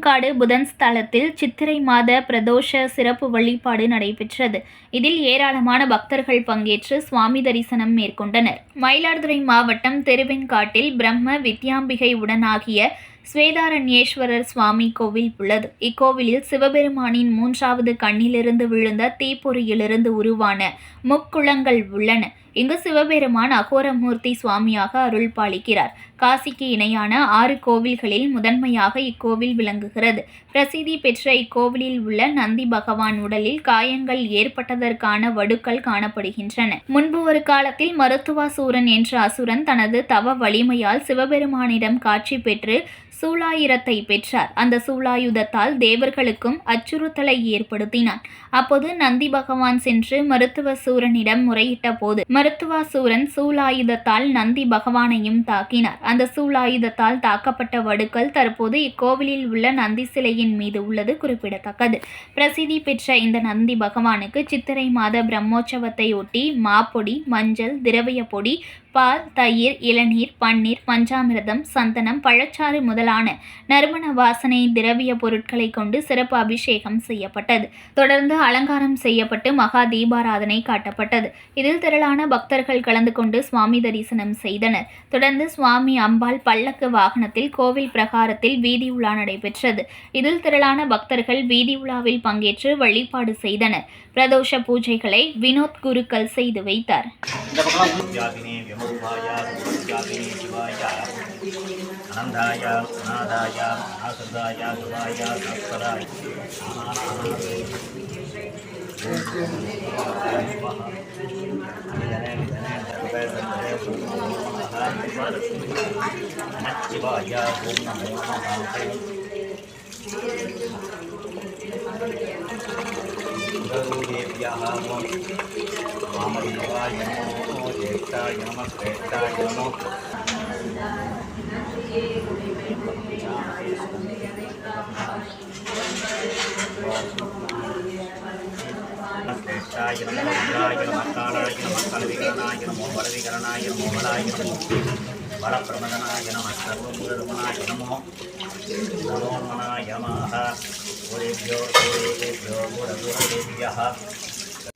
திருவெண்காடு புதன் ஸ்தலத்தில் சித்திரை மாத பிரதோஷ சிறப்பு வழிபாடு நடைபெற்றது. இதில் ஏராளமான பக்தர்கள் பங்கேற்று சுவாமி தரிசனம் மேற்கொண்டனர். மயிலாடுதுறை மாவட்டம் திருவெண்காட்டில் பிரம்ம வித்யாம்பிகை உடனாகிய ஸ்வேதாரண்யேஸ்வரர் சுவாமி கோவில் உள்ளது. இக்கோவிலில் சிவபெருமானின் மூன்றாவது கண்ணிலிருந்து விழுந்த தீப்பொறியிலிருந்து உருவான முக்குளங்கள் உள்ளன. இங்கு சிவபெருமான் அகோரமூர்த்தி சுவாமியாக அருள் பாலிக்கிறார். காசிக்கு இணையான ஆறு கோவில்களில் முதன்மையாக இக்கோவில் விளங்குகிறது. பிரசித்தி பெற்ற இக்கோவிலில் உள்ள நந்தி பகவான் உடலில் காயங்கள் ஏற்பட்டதற்கான வடுக்கள் காணப்படுகின்றன. முன்பு ஒரு காலத்தில் மருத்துவாசூரன் என்ற அசுரன் தனது தவ வலிமையால் சிவபெருமானிடம் காட்சி பெற்று சூலாயுதத்தை பெற்றார். அந்த சூலாயுதத்தால் தேவர்களுக்கும் அச்சுறுத்தலை ஏற்படுத்தினான். அப்போது நந்தி பகவான் சென்று மருத்துவ சூரனிடம் முறையிட்ட போது மருத்துவ சூரன் சூலாயுதத்தால் நந்தி பகவானையும் தாக்கினார். அந்த சூலாயுதத்தால் தாக்கப்பட்ட வடுக்கள் தற்போது இக்கோவிலில் உள்ள நந்தி சிலையின் மீது உள்ளது குறிப்பிடத்தக்கது. பிரசித்தி பெற்ற இந்த நந்தி பகவானுக்கு சித்திரை மாத பிரம்மோற்சவத்தை ஒட்டி மாப்பொடி மஞ்சள் திரவிய பொடி பால் தயிர் இளநீர் பன்னீர் பஞ்சாமிரதம் சந்தனம் பழச்சாறு முதலான நறுமண வாசனை திரவிய பொருட்களை கொண்டு சிறப்பு அபிஷேகம் செய்யப்பட்டது. தொடர்ந்து அலங்காரம் செய்யப்பட்டு மகா தீபாராதனை காட்டப்பட்டது. இதில் திரளான பக்தர்கள் கலந்து கொண்டு சுவாமி தரிசனம் செய்தனர். தொடர்ந்து சுவாமி அம்பாள் பல்லக்கு வாகனத்தில் கோவில் பிரகாரத்தில் வீதி உலா நடைபெற்றது. இதில் திரளான பக்தர்கள் வீதி உலாவில் பங்கேற்று வழிபாடு செய்தனர். பிரதோஷ பூஜைகளை வினோத் குருக்கள் செய்து வைத்தார். ब्रह्मरूपाय गुरुजापिनी शिवाय आनन्दाय अनादाय अनासृदाय गुणाय तत्पराय शिवाय ओम नमो नमः யஹ மாமலிகாய நமோ ஏட்டாய நம ஸ்ரேட்டாய நமோ ஸ்ரேஷ்டாய நமோ உத்ராய நம காலாய நம கல்விகரனாய நமோ பலவிகரனாய நமோ பலாய நமோ பலப்பிரமதனாய